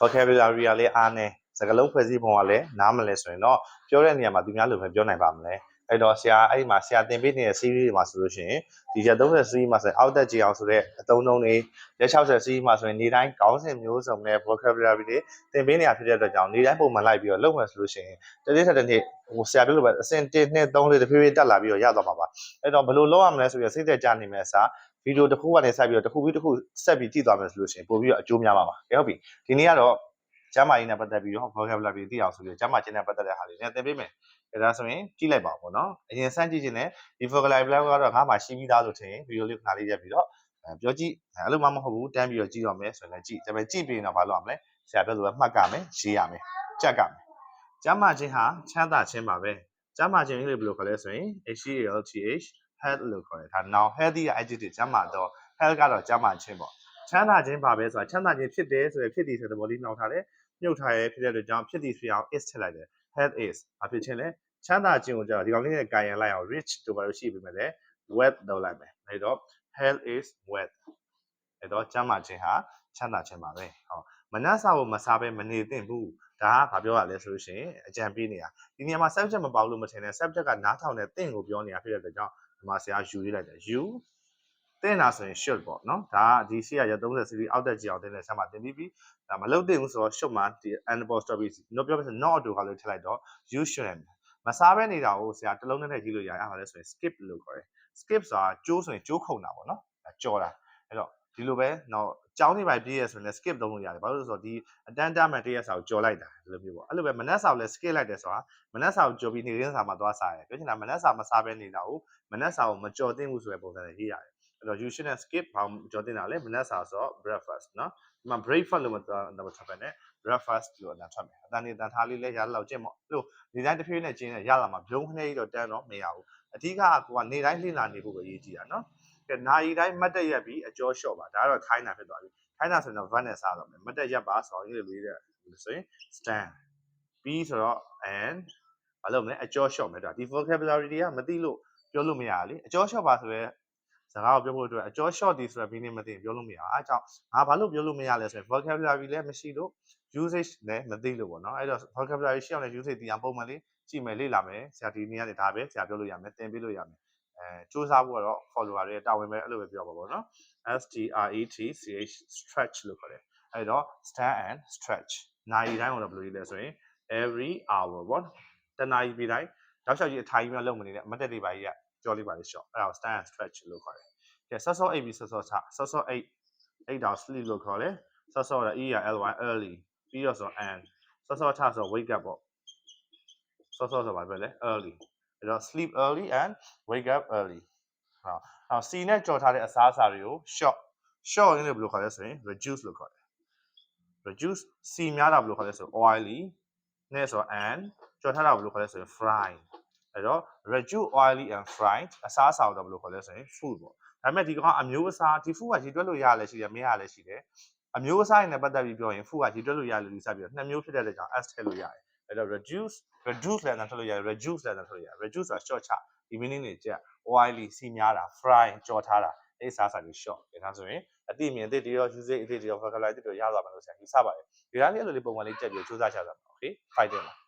vocabulary ကလည်းအားနေစကားလုံးဖွဲ့စည်းပုံကလည်းနားမလဲဆိုရင်တော့ပြောတဲ့နေရာမှာသူများလိုပဲပြောနိုင်ပါမလဲအဲ့တော့ဆရာအဲ့ဒီမှာဆရာသင်ပေးနေတဲ့ series တွေမှာဆိုလို့ရှိရင်ဒီချက်30 series မှာဆိုရင်အောက်တက်ကြအောင်ဆိုတဲ့အသုံးနှုန်းတွေရက်60 series မှာဆိုရင်နေတိုင်းခေါင်းစဉ်မျိုးစုံနဲ့ vocabulary တွေသင်ပေးနေတာဖြစ်တဲ့အတွက်ကြောင့်နေတိုင်းပုံမှန်လိုက်ပြီးတော့လုပ်မယ်ဆိုလို့ရှိရင်တစ်နေ့တစ်နေ့ဟိုဆရာပြောလို့ပဲအဆင့်1 2 3လေးတစ်ဖြည်းဖြည်းတက်လာပြီးတော့ရသွားမှာပါအဲ့တော့ဘယ်လိုလုပ်ရမလဲဆိုပြီးစိတ်သက်ကြနေမယ်အစား ဗီဒီယိုတစ်ခုကနေဆက်ပြီးတော့တစ်ခုပြီးတစ်ခုဆက်ပြီးကြည့်သွားမယ်ဆိုလို့ရှိရင်ပို့ပြီးတော့အကျိုးများပါပါကဲဟုတ်ပြီဒီနေ့ကတော့ကျမ်းမာရေးနဲ့ပတ်သက်ပြီးတော့ vocabulary သိအောင်ဆိုပြီးတော့ကျမ်းမာခြင်းနဲ့ပတ်သက်တဲ့ဟာတွေနဲ့သင်ပေးမယ်။ဒါဆိုရင်ကြည့်လိုက်ပါဦးပေါ့နော်။အရင်စမ်းကြည့်ခြင်းနဲ့ဒီ vocabulary ကတော့ငါမှရှိပြီးသားလို့ထင်ဗီဒီယိုလေးခဏလေးရက်ပြီးတော့အဲပြောကြည့်အဲ့လိုမှမဟုတ်ဘူးတန်းပြီးတော့ကြည့်တော့မယ်ဆိုရင်လည်းကြည့်ဒါပေမဲ့ကြည့်ပြီးရင်တော့ဘာလုပ်ရမလဲ။ဆရာပြောလို့ပဲမှတ်ကမယ်ရေးရမယ်ကြက်ကမယ်။ကျမ်းမာခြင်းဟာချမ်းသာခြင်းပါပဲ။ကျမ်းမာခြင်းလေးဘယ်လိုခေါ်လဲဆိုရင် HELTH health လို့ခေါ်တယ်ဒါ now healthy က adjective ကျမ်းမာတော့ health ကတော့ကျမ်းမာခြင်းပေါ့ချမ်းသာခြင်းပါပဲဆိုတာချမ်းသာခြင်းဖြစ်တယ်ဆိုရယ်ဖြစ်တည်ဆိုတဲ့ဘောလေးနှောက်ထားတယ်မြုပ်ထားရဲဖြစ်တဲ့အတွက်ကြောင့်ဖြစ်တည်ဆိုအောင် is ထည့်လိုက်တယ် health is ဘာဖြစ်ခြင်းလဲချမ်းသာခြင်းကိုကြာဒီကောင်လေးနဲ့ကာယံလိုက်အောင် rich တို့ဘာလို့ရှိပြီမဲ့လဲ wealth လောက်လိုက်မယ်အဲတော့ health is wealth အဲတော့ချမ်းသာခြင်းဟာချမ်းသာခြင်းပါပဲဟောမနှက်စာကိုမစားဘဲမနေသင့်ဘူးဒါကဘာပြောရလဲဆိုလို့ရှိရင်အကြံပေးနေတာဒီနေရာမှာ subject မပေါလို့မထင်နဲ့ subject ကနားထောင်တဲ့သင်ကိုပြောနေတာဖြစ်တဲ့အတွက်ကြောင့် ဒီမှာဆရာယူရေးလိုက်တယ် you တင်တာဆိုရင် should ပေါ့နော်ဒါကဒီရှေ့ရ30 series အောက်တက်ကြည့်အောင်တင်တဲ့ဆက်မှာတင်ပြီးပြီဒါမလုပ်တင်ဘူးဆိုတော့ should မှာဒီ and apostrophe နော်ပြောပြဆို not တို့ကလည်းထည့်လိုက်တော့ you shouldn't မစားဘဲနေတာကိုဆရာတစ်လုံးနဲ့ကြည့်လို့ရတယ်အဲ့ဒါလည်းဆိုရင် skip လို့ခေါ်တယ် skip ဆိုတာကျိုးဆိုရင်ကျိုးခုန်တာပေါ့နော်ကြော်တာအဲ့တော့ ဒီလိုပဲတော့ကြောင်းနေပိုင်ပြည့်ရဆိုရင်လည်း skip သုံးလို့ရတယ်ဘာလို့လဲဆိုတော့ဒီအတန်းတမဲ့တရက်စာကိုကြော်လိုက်တာဒီလိုမျိုးပေါ့အဲ့လိုပဲမနက်စာကိုလည်း skip လိုက်တယ်ဆိုတာမနက်စာကိုကြော်ပြီးနေရင်းစာမှာသွားစားရတယ်ပြောချင်တာမနက်စာမစားဘဲနေတာကိုမနက်စာကိုမကြော်သင့်ဘူးဆိုတဲ့ပုံစံနဲ့ရေးရတယ်အဲ့တော့ you shouldn't skip ဘာကြော်တင်တာလဲမနက်စာဆိုတော့ breakfast เนาะဒီမှာ breakfast လို့မတော့ထွက်ပဲနဲ့ breakfast လို့အနာထွက်မယ်အတန်းနေတန်ထားလေးလဲရလောက်ကျင့်ပေါ့လို့ဒီတိုင်းတစ်ဖြည်းနဲ့ကျင်းနဲ့ရလာမှာဘုံခနဲ့တော့တန်းတော့မရဘူးအဓိကကကိုကနေတိုင်းလှင်လာနေဖို့ပဲရေးကြည့်တာเนาะ ကဲနာရီတိုင်းမတ်တက်ရက်ပြီးအကျော်လျှော့ပါဒါကတော့ခိုင်းတာဖြစ်သွားပြီခိုင်းတာဆိုရင်တော့ verb နဲ့စားတော့မယ်မတ်တက်ရက်ပါဆိုတော့ရေးလို့ရေးတဲ့ဆိုရင် stand ပြီးဆိုတော့ and ဘာလို့မလဲအကျော်လျှော့မယ်ဒါဒီ vocabulary တွေကမသိလို့ပြောလို့မရဘူးလေအကျော်လျှော့ပါဆိုရဲစကားကိုပြောဖို့အတွက်အကျော် short ဒီဆိုတဲ့ meaning မသိရင်ပြောလို့မရဘူးအဲအကြောင်းငါဘာလို့ပြောလို့မရလဲဆိုရင် vocabulary လည်းမရှိလို့ usage လည်းမသိလို့ပေါ့နော်အဲ့တော့ vocabulary ရှိအောင်လည်း usage သိအောင်ပုံမှန်လေးကြည့်မယ်လေ့လာမယ်ဆရာဒီနေ့ကနေဒါပဲဆရာပြောလို့ရမယ်သင်ပေးလို့ရမယ်အဲ စူးစမ်းဖို့ကတော့ follower တွေတာဝန်ပဲအဲ့လိုပဲပြောပါပေါ့နော် S T R E T C H stretch လို့ခေါ်တယ်အဲ့တော့ stand and stretch နိုင်တိုင်းကိုတော့ဘယ်လိုရေးလဲဆိုရင် every hour ပေါ့တနာရီပြည်တိုင်းတောက်လျှောက်ကြီးအထိုင်ကြီးမလုပ်မနေနဲ့အမတ်တက်တွေပါကြီးကကြောလေးပါလေး short အဲ့ဒါကို stand and stretch လို့ခေါ်တယ်ကဲဆော့ဆော့အိပ်ပြီးဆော့ဆော့ချဆော့ဆော့အိပ်အိပ်တော့ sleep လို့ခေါ်တယ်ဆော့ဆော့ရ E ရ L Y early ပြီးတော့ဆို and ဆော့ဆော့ချဆို wake up ပေါ့ဆော့ဆော့ဆိုပါပဲလေ early အဲ့တော့ sleep early and wake up early ဟောနောက် C နဲ့ကြော်ထားတဲ့အစားအစာတွေကို short short ရင်းလို့ဘယ်လိုခေါ်လဲဆိုရင် reduce လို့ခေါ်တယ် reduce C များတာဘယ်လိုခေါ်လဲဆိုရင် oily နဲ့ဆို and ကြော်ထားတာဘယ်လိုခေါ်လဲဆိုရင် fry အဲ့တော့ reduce oily and fried အစားအစာကိုတော့ဘယ်လိုခေါ်လဲဆိုရင် food ပေါ့ဒါပေမဲ့ဒီကောင်အမျိုးအစားဒီ food ကရေတွက်လို့ရလဲရှိတယ်မရလဲရှိတယ်အမျိုးအစားတွေနဲ့ပတ်သက်ပြီးပြောရင် food ကရေတွက်လို့ရလို့ယူဆပြီးတော့နှစ်မျိုးဖြစ်တဲ့အတွက်ကြောင့် s ထည့်လို့ရတယ် အဲ့တော့ reduce reduce လည်းထည့်လို့ရတယ် reduce လည်းထည့်လို့ရတယ် reduce ဆိုတာ short ချဒီ meaning တွေကြက် oily စီများတာ fry ကြော်ထားတာအဲ့စားစာတွေ short ဒါဆိုရင်အတိအမြင်အတိတွေရော usage အတိတွေရော vocabulary အတိတွေရသွားမှာလို့ဆရာယူဆပါတယ်ဒီလားလေးအဲ့လိုလေးပုံမှန်လေးကြက်ပြီးစူးစမ်းချတာပါ okay fighting ပါ